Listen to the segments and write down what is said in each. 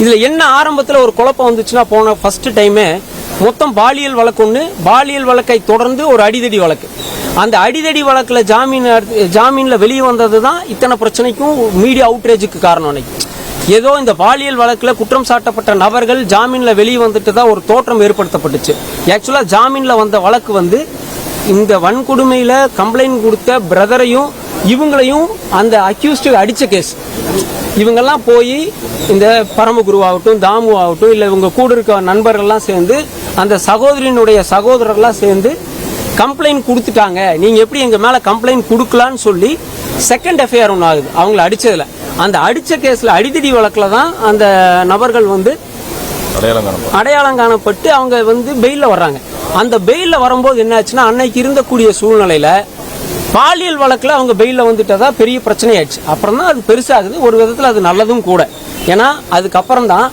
இதுல என்ன ஆரம்பத்துல ஒரு குழப்பம் வந்துச்சுன்னா போன ஃபர்ஸ்ட் டைமே மொத்தம் பாலியல் வழக்கு ஒன்று பாலியல் வழக்கை தொடர்ந்து ஒரு அடிதடி வழக்கு. அந்த அடிதடி வழக்கில் ஜாமீன் ஜாமீனில் வெளியே வந்தது தான் இத்தனை பிரச்சனைக்கும் மீடியா அவுட்ரேஜுக்கு காரணம் அன்னைக்கு. ஏதோ இந்த பாலியல் வழக்கில் குற்றம் சாட்டப்பட்ட நபர்கள் ஜாமீனில் வெளியே வந்துட்டு தான் ஒரு தோற்றம் ஏற்படுத்தப்பட்டுச்சு. ஆக்சுவலாக ஜாமீனில் வந்த வழக்கு வந்து இந்த வன்கொடுமையில் கம்ப்ளைண்ட் கொடுத்த பிரதரையும் இவங்களையும் அந்த அக்யூஸ்டு அடிச்ச கேஸ் இவங்கெல்லாம் போய் இந்த பரமகுரு ஆகட்டும் தாமு ஆகட்டும் இல்லை இவங்க கூட இருக்க நண்பர்கள்லாம் சேர்ந்து அந்த சகோதரியினுடைய சகோதரர்லாம் சேர்ந்து கம்ப்ளைண்ட் கொடுத்துட்டாங்க. நீங்க எப்படி எங்க மேல கம்ப்ளைண்ட் கொடுக்கலான்னு சொல்லி செகண்ட் எஃப்ஐஆர் ஒன்று ஆகுது. அவங்கள அடிச்சதுல. அந்த அடிச்ச கேஸ்ல அடிதடி வழக்குல தான் அந்த நபர்கள் வந்து அடையாளம் காணப்பட்டு அவங்க வந்து பெயில்ல வர்றாங்க. அந்த பெயில்ல வரும்போது என்ன ஆச்சுன்னா அன்னைக்கு இருந்தக்கூடிய சூழ்நிலையில பாலியல் வழக்கில் அவங்க பெயிலில் வந்துட்டதா பெரிய பிரச்சனையாச்சு அப்புறம் தான் அது பெருசாகுது. ஒரு விதத்தில் அது நல்லதும் கூட. ஏன்னா அதுக்கப்புறம் தான்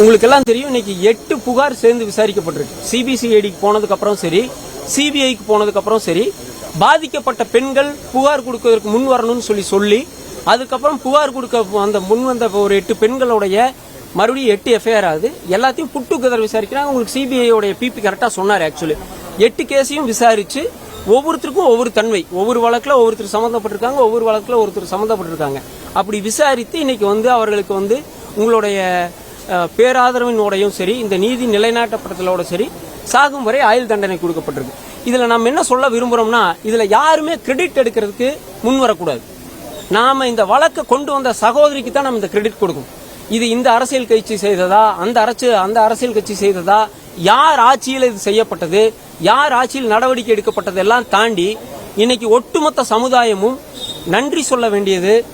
உங்களுக்கெல்லாம் தெரியும் இன்னைக்கு எட்டு புகார் சேர்ந்து விசாரிக்கப்பட்டிருக்கு. சிபிசிஐடிக்கு போனதுக்கப்புறம் சரி சிபிஐக்கு போனதுக்கப்புறம் சரி பாதிக்கப்பட்ட பெண்கள் புகார் கொடுக்கறதுக்கு முன் வரணும்னு சொல்லி சொல்லி அதுக்கப்புறம் புகார் கொடுக்க அந்த முன் வந்த ஒரு எட்டு பெண்களுடைய மறுபடியும் எட்டு எஃப்ஐஆர் ஆகுது. எல்லாத்தையும் புட்டு கதர் விசாரிக்கிறாங்க. உங்களுக்கு சிபிஐயோடைய பிபி கரெக்டாக சொன்னார் ஆக்சுவலி எட்டு கேஸையும் விசாரித்து ஒவ்வொருத்தருக்கும் ஒவ்வொரு தன்மை. ஒவ்வொரு வழக்கில் ஒவ்வொருத்தர் சம்மந்தப்பட்டிருக்காங்க ஒவ்வொரு வழக்கில் ஒருத்தர் சம்மந்தப்பட்டிருக்காங்க. அப்படி விசாரித்து இன்னைக்கு வந்து அவர்களுக்கு வந்து உங்களுடைய பேராதரவினோடையும் சரி இந்த நீதி நிலைநாட்டப்பட்டதோட சரி சாகும் வரை ஆயுள் தண்டனை கொடுக்கப்பட்டிருக்கு. இதில் நம்ம என்ன சொல்ல விரும்புகிறோம்னா இதில் யாருமே கிரெடிட் எடுக்கிறதுக்கு முன் வரக்கூடாது. நாம் இந்த வழக்கை கொண்டு வந்த சகோதரிக்கு தான் நம்ம இந்த கிரெடிட் கொடுக்கும் இது இந்த அரசியல் கட்சி செய்ததா அந்த அரசு அந்த அரசியல் கட்சி செய்ததா யார் ஆட்சியில் இது செய்யப்பட்டது யார் ஆட்சியில் நடவடிக்கை எடுக்கப்பட்டதெல்லாம் தாண்டி இன்னைக்கு ஒட்டுமொத்த சமுதாயமும் நன்றி சொல்ல வேண்டியது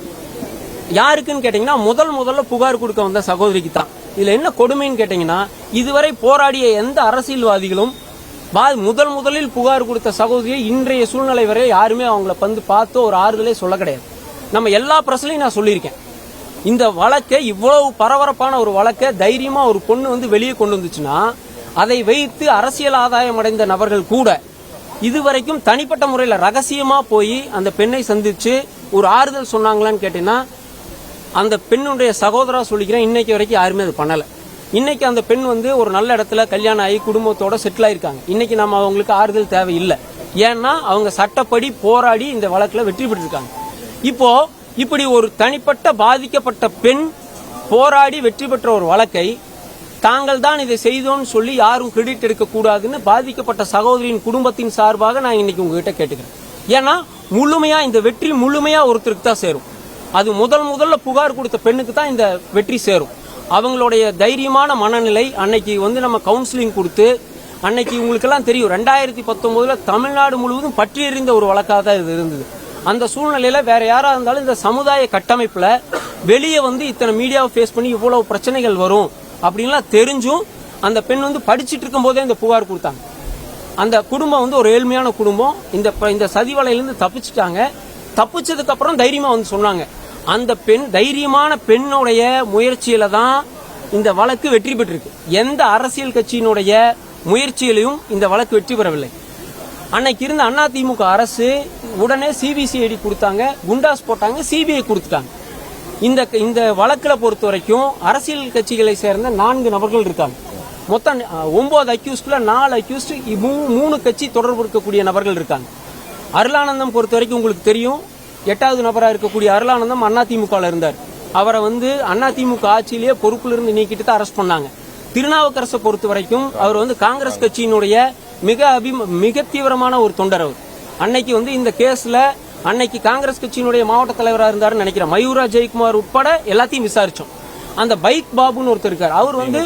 யாருக்குன்னு கேட்டீங்கன்னா முதல் முதல்ல புகார் கொடுக்க வந்த சகோதரிக்கு தான் இதுல என்ன கொடுமைன்னு கேட்டீங்கன்னா இதுவரை போராடிய எந்த அரசியல்வாதிகளும் பா- முதல் முதலில் புகார் கொடுத்த சகோதரியை இன்றைய சூழ்நிலை வரை யாருமே அவங்கள வந்து பார்த்து ஒரு ஆறுதலே சொல்ல கிடையாது. நம்ம எல்லா பிரச்சனையும் நான் சொல்லியிருக்கேன். இந்த வழக்கை இவ்வளவு பரபரப்பான ஒரு வழக்கை தைரியமா ஒரு பொண்ணு வந்து வெளியே கொண்டு வந்துச்சுன்னா அதை வைத்து அரசியல் ஆதாயம் அடைந்த நபர்கள் கூட இதுவரைக்கும் தனிப்பட்ட முறையில் ரகசியமாக போய் அந்த பெண்ணை சந்தித்து ஒரு ஆறுதல் சொன்னாங்களான்னு கேட்டீங்கன்னா அந்த பெண்ணுடைய சகோதரா சொல்லிக்கிறேன் இன்னைக்கு வரைக்கும் யாருமே அது பண்ணலை. இன்னைக்கு அந்த பெண் வந்து ஒரு நல்ல இடத்துல கல்யாணம் ஆகி குடும்பத்தோட செட்டில் ஆயிருக்காங்க. இன்னைக்கு நம்ம அவங்களுக்கு ஆறுதல் தேவையில்லை. ஏன்னா அவங்க சட்டப்படி போராடி இந்த வழக்கில் வெற்றி பெற்றிருக்காங்க. இப்போ இப்படி ஒரு தனிப்பட்ட பாதிக்கப்பட்ட பெண் போராடி வெற்றி பெற்ற ஒரு வழக்கை தாங்கள் தான் இதை செய்தோம்னு சொல்லி யாரும் கிரெடிட் எடுக்கக்கூடாதுன்னு பாதிக்கப்பட்ட சகோதரியின் குடும்பத்தின் சார்பாக நான் இன்னைக்கு உங்ககிட்ட கேட்டுக்கிறேன். ஏன்னா முழுமையா இந்த வெற்றி முழுமையா ஒருத்தருக்கு தான் சேரும். அது முதல் முதல்ல புகார் கொடுத்த பெண்ணுக்கு தான் இந்த வெற்றி சேரும். அவங்களுடைய தைரியமான மனநிலை அன்னைக்கு வந்து நம்ம கவுன்சிலிங் கொடுத்து அன்னைக்கு உங்களுக்கெல்லாம் தெரியும் ரெண்டாயிரத்தி பத்தொன்பதுல தமிழ்நாடு முழுவதும் பற்றி எறிந்த ஒரு வழக்காக தான் இது இருந்தது. அந்த சூழ்நிலையில வேற யாரா இருந்தாலும் இந்த சமுதாய கட்டமைப்புல வெளியே வந்து இத்தனை மீடியாவை ஃபேஸ் பண்ணி இவ்வளவு பிரச்சனைகள் வரும். அப்படின்லாம் தெரிஞ்சும் அந்த பெண் வந்து படிச்சுட்டு இருக்கும்போதே இந்த புகார் கொடுத்தாங்க. அந்த குடும்பம் வந்து ஒரு ஏழ்மையான குடும்பம். இந்த ப- இந்த சதி வலையிலேருந்து தப்பிச்சிட்டாங்க. தப்பிச்சதுக்கு அப்புறம் தைரியமா வந்து சொன்னாங்க. அந்த பெண் தைரியமான பெண்ணுடைய முயற்சியில தான் இந்த வழக்கு வெற்றி பெற்றிருக்கு. எந்த அரசியல் கட்சியினுடைய முயற்சியிலையும் இந்த வழக்கு வெற்றி பெறவில்லை. அன்னைக்கு இருந்த அதிமுக அரசு உடனே சிபிசிஐடி கொடுத்தாங்க. குண்டாஸ் போட்டாங்க. சிபிஐ கொடுத்துட்டாங்க. இந்த இந்த வழக்கில் பொறுத்த வரைக்கும் அரசியல் கட்சிகளை சேர்ந்த நான்கு நபர்கள் இருக்காங்க. மொத்தம் ஒன்பது அக்யூஸ்டில் நாலு அக்யூஸ்டு மூணு கட்சி தொடர்பு இருக்கக்கூடிய நபர்கள் இருக்காங்க. அருளானந்தம் பொறுத்த வரைக்கும் உங்களுக்கு தெரியும். எட்டாவது நபராக இருக்கக்கூடிய அருளானந்தம் அதிமுகவில் இருந்தார். அவரை வந்து அதிமுக ஆட்சியிலேயே பொறுப்பிலிருந்து நீக்கிட்டு தான் அரெஸ்ட் பண்ணாங்க. திருநாவுக்கரசை பொறுத்த வரைக்கும் அவர் வந்து காங்கிரஸ் கட்சியினுடைய மிக அபி மிக தீவிரமான ஒரு தொண்டர் அவர். அன்னைக்கு வந்து இந்த கேஸில் அன்னைக்கு காங்கிரஸ் கட்சியினுடைய மாவட்ட தலைவராக இருந்தாருன்னு நினைக்கிறேன். மயூரா ஜெயக்குமார் உட்பட எல்லாத்தையும் விசாரிச்சோம். அந்த பைக் பாபுன்னு ஒருத்தர் இருக்கார். அவர் வந்து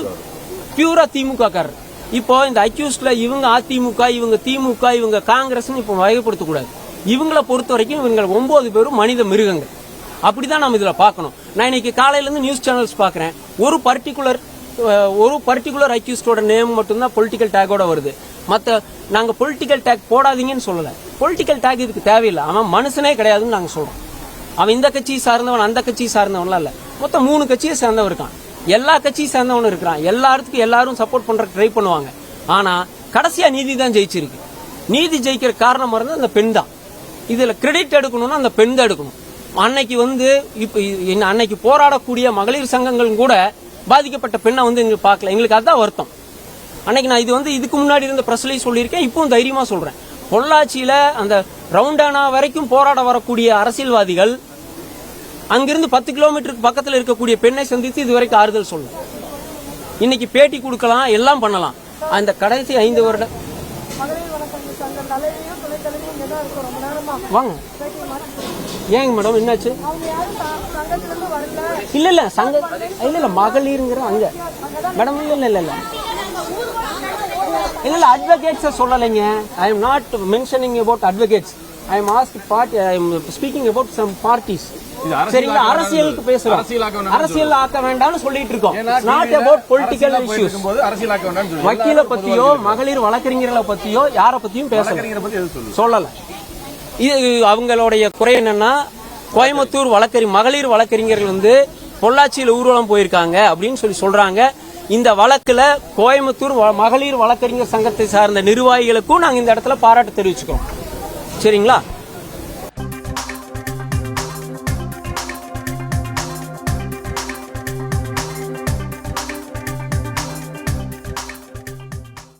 பியூரா திமுக காரர் இப்போ இந்த அக்யூஸ்ட்ல இவங்க அதிமுக இவங்க திமுக இவங்க காங்கிரஸ்னு இப்போ வகைப்படுத்தக்கூடாது. இவங்கள பொறுத்த வரைக்கும் இவங்க ஒன்பது பேரும் மனித மிருகங்கள். அப்படிதான் நம்ம இதுல பார்க்கணும். நான் இன்னைக்கு காலையில இருந்து நியூஸ் சேனல்ஸ் பார்க்கறேன். ஒரு பர்டிகுலர் ஒரு பர்டிகுலர் அக்யூஸ்டோட நேம் மட்டும்தான் பொலிட்டிக்கல் டேக்கோட வருது. மற்ற நாங்கள் பொலிட்டிக்கல் டேக் போடாதீங்கன்னு சொல்லலை. பொலிட்டிக்கல் டேக் இதுக்கு தேவையில்லை. அவன் மனுஷனே கிடையாதுன்னு நாங்கள் சொல்கிறோம் அவன் இந்த கட்சியை சார்ந்தவன் அந்த கட்சியை சார்ந்தவன்லாம் இல்லை. மொத்தம் மூணு கட்சியை சேர்ந்தவன் இருக்கான். எல்லா கட்சியும் சேர்ந்தவனும் இருக்கிறான். எல்லாத்துக்கும் எல்லாரும் சப்போர்ட் பண்ணுற ட்ரை பண்ணுவாங்க. ஆனால் கடைசியாக நீதி தான் ஜெயிச்சிருக்கு. நீதி ஜெயிக்கிற காரணம் வந்து அந்த பெண் தான். இதில் கிரெடிட் எடுக்கணும்னா அந்த பெண் தான் எடுக்கணும். அன்னைக்கு வந்து இப்போ அன்னைக்கு போராடக்கூடிய மகளிர் சங்கங்களும் கூட பாதிக்கப்பட்ட பெண்ணை வந்து எங்களுக்கு பார்க்கல. எங்களுக்கு அதுதான் வருத்தம். அன்னைக்கு நான் இது வந்து இதுக்கு முன்னாடி இருந்த பிரஸ்லையும் சொல்லியிருக்கேன் இப்பவும் தைரியமாக சொல்கிறேன் பொள்ளாச்சியில் அந்த ரவுண்டானா வரைக்கும் போராட வரக்கூடிய அரசியல்வாதிகள் அங்கிருந்து பத்து கிலோமீட்டருக்கு பக்கத்தில் இருக்கக்கூடிய பெண்ணை சந்தித்து இதுவரைக்கும் ஆறுதல் சொல்லணும் இன்னைக்கு பேட்டி கொடுக்கலாம் எல்லாம் பண்ணலாம். அந்த கடைசி ஐந்து வருட வாங்க. ஏங்க மேடம் என்னாச்சு? இல்ல இல்ல சங்க இல்ல இல்ல மகளிருங்கிற அங்க. மேடம் இல்ல இல்ல இல்ல. இல்ல இல்ல அட்வொகேட்ஸ் சொல்லலைங்க. I am not mentioning about advocates I am ask party I am speaking about some parties சரிங்களா அரசியலுக்கு பேசுறோம் அரசியல் ஆக்க வேண்டாம்னு சொல்லிட்டு இருக்கோம். நாட் அபவுட் பொலிட்டிக்கல் இஷ்யூஸ் வக்கீல பத்தியோ மகளிர் வழக்கறிஞர்களை பத்தியோ யார பத்தியும் பேசல சொல்லல. இது அவங்களுடைய குறை என்னன்னா கோயம்புத்தூர் வழக்கறி மகளிர் வழக்கறிஞர்கள் வந்து பொள்ளாச்சியில் ஊர்வலம் போயிருக்காங்க அப்படின்னு சொல்லி சொல்றாங்க. இந்த வழக்கில் கோயம்புத்தூர் வ- மகளிர் வழக்கறிஞர் சங்கத்தை சார்ந்த நிர்வாகிகளுக்கும் நாங்கள் இந்த இடத்துல பாராட்டு தெரிவிச்சுக்கிறோம். சரிங்களா?